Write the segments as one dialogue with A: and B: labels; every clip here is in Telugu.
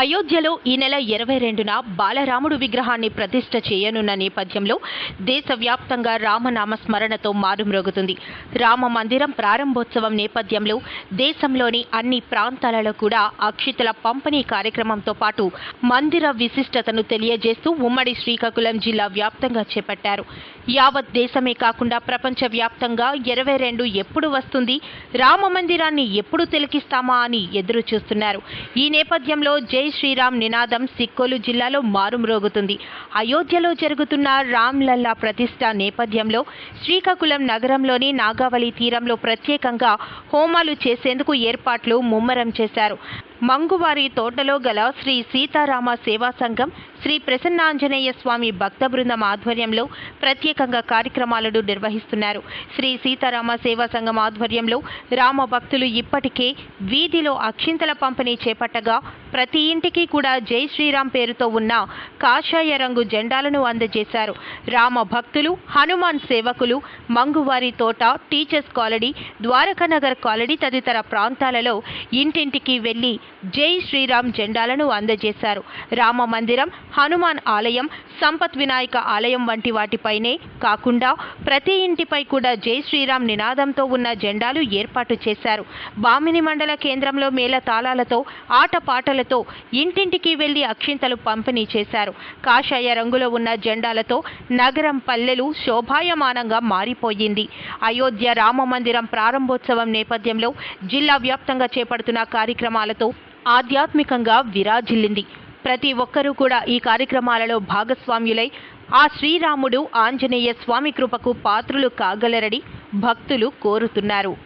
A: అయోధ్యలో ఈ నెల ఇరవై రెండున బాలరాముడు విగ్రహాన్ని ప్రతిష్ట చేయనున్న నేపథ్యంలో దేశవ్యాప్తంగా రామనామ స్మరణతో మారుమ్రోగుతుంది రామ మందిరం ప్రారంభోత్సవం నేపథ్యంలో దేశంలోని అన్ని ప్రాంతాలలో కూడా అక్షితల పంపిణీ కార్యక్రమంతో పాటు మందిర విశిష్టతను తెలియజేస్తూ ఉమ్మడి శ్రీకాకుళం జిల్లా వ్యాప్తంగా చేపట్టారు. యావత్ దేశమే కాకుండా ప్రపంచ వ్యాప్తంగా ఇరవై రెండు ఎప్పుడు వస్తుంది రామ మందిరాన్ని ఎప్పుడు తిలకిస్తామా అని ఎదురు చూస్తున్నారు ఈ నేపథ్యంలో జై శ్రీరామ్ నినాదం సిక్కోలు జిల్లాలో మారుమ్రోగుతుంది. అయోధ్యలో జరుగుతున్న రామ్లల్లా ప్రతిష్ట నేపథ్యంలో శ్రీకాకుళం నగరంలోని నాగావళి తీరంలో ప్రత్యేకంగా హోమాలు చేసేందుకు ఏర్పాట్లు ముమ్మరం చేశారు. మంగువారి తోటలో గల శ్రీ సీతారామ సేవా సంఘం శ్రీ ప్రసన్నాంజనేయ స్వామి భక్త బృందం ఆధ్వర్యంలో ప్రత్యేకంగా కార్యక్రమాలను నిర్వహిస్తున్నారు. శ్రీ సీతారామ సేవా సంఘం ఆధ్వర్యంలో రామ భక్తులు ఇప్పటికే వీధిలో అక్షింతల పంపిణీ చేపట్టగా ప్రతి ఇంటికి కూడా జై శ్రీరామ్ పేరుతో ఉన్న కాషాయ రంగు జెండాలను అందజేశారు. రామ భక్తులు హనుమాన్ సేవకులు మంగువారి తోట టీచర్స్ కాలనీ ద్వారకానగర్ కాలనీ తదితర ప్రాంతాలలో ఇంటింటికి వెళ్ళి జై శ్రీరామ్ జెండాలను అందజేశారు. రామ మందిరం హనుమాన్ ఆలయం సంపత్ వినాయక ఆలయం వంటి వాటిపైనే కాకుండా ప్రతి ఇంటిపై కూడా జై శ్రీరామ్ నినాదంతో ఉన్న జెండాలు ఏర్పాటు చేశారు. బామిని మండల కేంద్రంలో మేళ తాళాలతో ఆటపాటలతో ఇంటింటికి వెళ్ళి అక్షింతలు పంపిణీ చేశారు. కాషాయ రంగులో ఉన్న జెండాలతో నగరం పల్లెలు శోభాయమానంగా మారిపోయింది. అయోధ్య రామ మందిరం ప్రారంభోత్సవం నేపథ్యంలో జిల్లా వ్యాప్తంగా చేపడుతున్న కార్యక్రమాలతో ఆధ్యాత్మికంగా విరాజిల్లింది. ప్రతి ఒక్కరూ కూడా ఈ కార్యక్రమాలలో భాగస్వామ్యులై ఆ శ్రీరాముడు ఆంజనేయ స్వామి కృపకు పాత్రులు కాగలరని భక్తులు కోరుతున్నారు.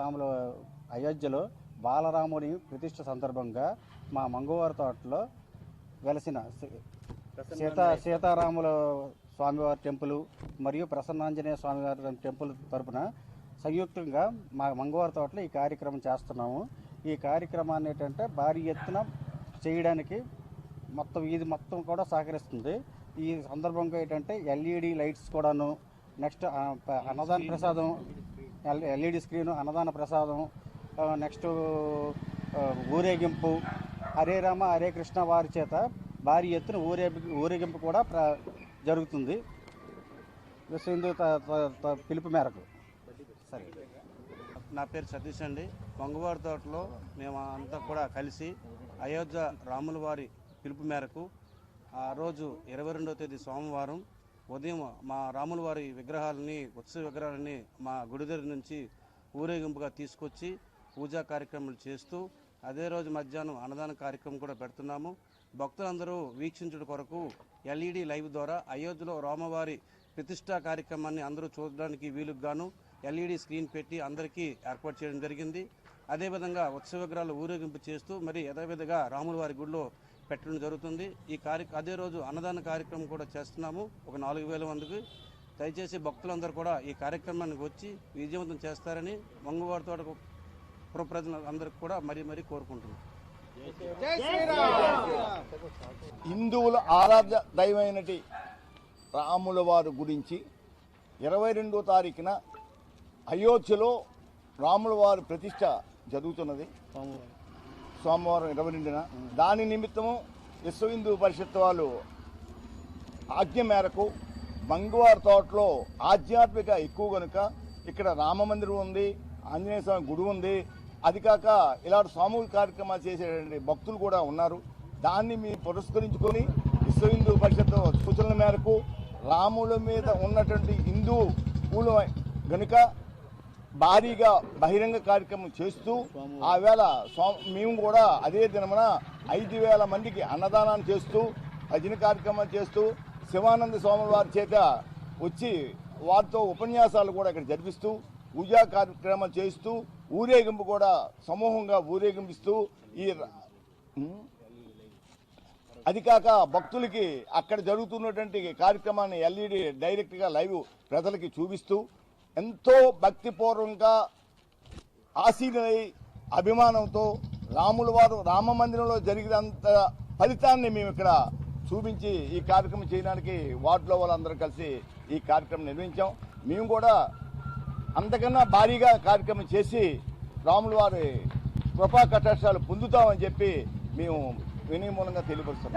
B: రాముల అయోధ్యలో బాలరాముని ప్రతిష్ఠ సందర్భంగా మా మంగవారి తోటలో వెలసిన సీతా సీతారాముల స్వామివారి టెంపుల్ మరియు ప్రసన్నాంజనేయ స్వామివారి టెంపుల్ తరపున సంయుక్తంగా మా మంగవారి తోటలో ఈ కార్యక్రమం చేస్తున్నాము. ఈ కార్యక్రమాన్ని ఏంటంటే భారీ ఎత్తున చేయడానికి మొత్తం ఇది మొత్తం కూడా సహకరిస్తుంది. ఈ సందర్భంగా ఏంటంటే ఎల్ఈడి లైట్స్ కూడాను నెక్స్ట్ అన్నదాన ప్రసాదం ఎల్- ఎల్ఈడి స్క్రీన్ అన్నదాన ప్రసాదం నెక్స్ట్ ఊరేగింపు హరే రామ హరే కృష్ణ వారి చేత భారీ ఎత్తున ఊరే ఊరేగింపు కూడా ప్ర జరుగుతుంది. విశ్వహిందూ త- పిలుపు మేరకు. సరే.
C: నా పేరు సతీష్ అండి. మంగవారి తోటలో మేము అంతా కూడా కలిసి అయోధ్య రాముల వారి పిలుపు మేరకు ఆ రోజు ఇరవై రెండవ తేదీ సోమవారం ఉదయం మా రాముల వారి విగ్రహాలని ఉత్సవ విగ్రహాలని మా గుడి దగ్గర నుంచి ఊరేగింపుగా తీసుకొచ్చి పూజా కార్యక్రమాలు చేస్తూ అదే రోజు మధ్యాహ్నం అన్నదాన కార్యక్రమం కూడా పెడుతున్నాము. భక్తులందరూ వీక్షించుట కొరకు ఎల్ఈడి లైవ్ ద్వారా అయోధ్యలో రామవారి ప్రతిష్టా కార్యక్రమాన్ని అందరూ చూడడానికి వీలుగాను ఎల్ఈడి స్క్రీన్ పెట్టి అందరికీ ఏర్పాటు చేయడం జరిగింది. అదేవిధంగా ఉత్సవ విగ్రహాలు ఊరేగింపు చేస్తూ మరి యథావిధిగా రాముల వారి గుడిలో పెట్టడం జరుగుతుంది. ఈ కార్య అదే రోజు అన్నదాన కార్యక్రమం కూడా చేస్తున్నాము. ఒక నాలుగు వేల మందికి. దయచేసి భక్తులందరూ కూడా ఈ కార్యక్రమానికి వచ్చి విజయవంతం చేస్తారని మంగవారి తోటకు పుర ప్రజలందరికీ కూడా మరీ మరీ కోరుకుంటున్నాం.
D: హిందువుల ఆరాధ్య దైవమైనటి రాముల వారి గురించి ఇరవై రెండో తారీఖున అయోధ్యలో రాముల వారి ప్రతిష్ట జరుగుతున్నది. సోమవారం. ఇరవై రెండున దాని నిమిత్తము విశ్వ హిందూ పరిషత్ వాళ్ళు ఆజ్ఞ మేరకు మంగవారి తోటలో ఆధ్యాత్మిక ఎక్కువ కనుక ఇక్కడ రామ మందిరం ఉంది ఆంజనేయ స్వామి గుడి ఉంది. అది కాక ఇలాంటి సామూహిక కార్యక్రమాలు చేసేటువంటి భక్తులు కూడా ఉన్నారు. దాన్ని మీ పురస్కరించుకొని విశ్వ హిందూ పరిషత్ సూచనల మేరకు రాముల మీద ఉన్నటువంటి హిందూ పూలు గనుక భారీగా బహిరంగ కార్యక్రమం చేస్తూ ఆ వేళ స్వా- మేము కూడా అదే దినమున ఐదు వేల మందికి అన్నదానాన్ని చేస్తూ భజన కార్యక్రమం చేస్తూ శివానంద స్వామి వారి చేత వచ్చి వారితో ఉపన్యాసాలు కూడా ఇక్కడ జరిపిస్తూ పూజా కార్యక్రమాలు చేస్తూ ఊరేగింపు కూడా సమూహంగా ఊరేగింపిస్తూ ఈ? అది కాక భక్తులకి అక్కడ జరుగుతున్నటువంటి కార్యక్రమాన్ని ఎల్ఈడి డైరెక్ట్గా లైవ్ ప్రజలకి చూపిస్తూ ఎంతో భక్తిపూర్వకంగా ఆశీనులై అభిమానంతో రాముల వారు రామ మందిరంలో జరిగినంత ఫలితాన్ని మేము ఇక్కడ చూపించి ఈ కార్యక్రమం చేయడానికి వార్డులో వాళ్ళందరూ కలిసి ఈ కార్యక్రమం నిర్వహించాం. మేము కూడా అంతకన్నా భారీగా కార్యక్రమం చేసి రాముల వారి కృపా కటాక్షాలు పొందుతామని చెప్పి మేము వినయ మూలంగా తెలియపరుస్తున్నాం